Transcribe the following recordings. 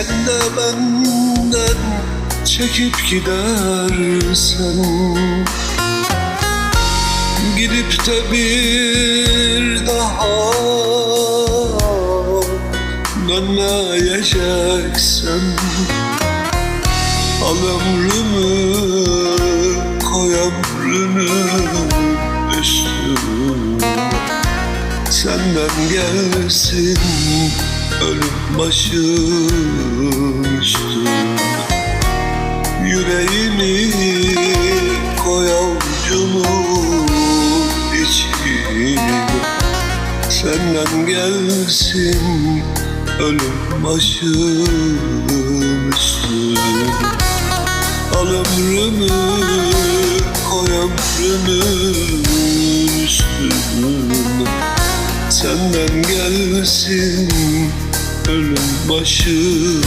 Sen de benden çekip gidersen. Gidip de bir daha dönmeyeceksen. Al ömrümü koy ömrünün üstüne Senden gelsin ölüm başım üstüne Yüreğimi koy avucumun içine Senden gelsin ölüm başım üstüne Al ömrümü koy ömrümün üstüne. Senden gelsin ölüm başım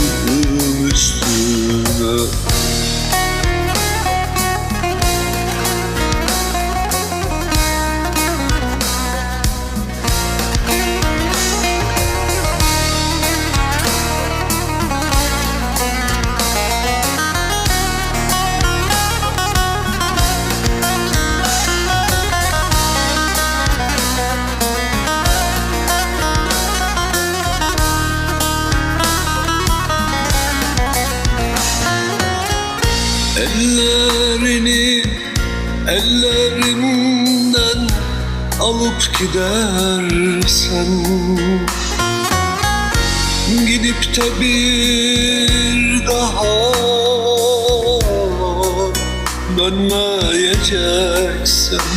Ellerini ellerimden alıp gidersen. Gidip de bir daha dönmeyeceksen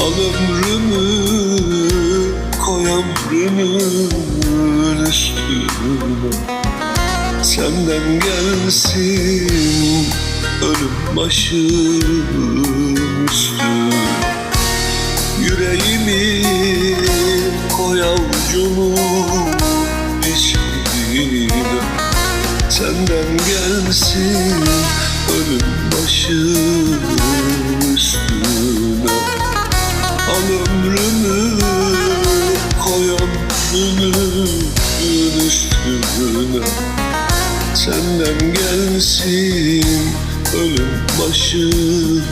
Al ömrümü koy ömrümün üstüne Senden gelsin ölüm başım üstüne Yüreğimi koy avucumun içine Senden gelsin ölüm başım üstüne. Al ömrümü koy ömrümün üstüne Senden gelsin. Ölüm başım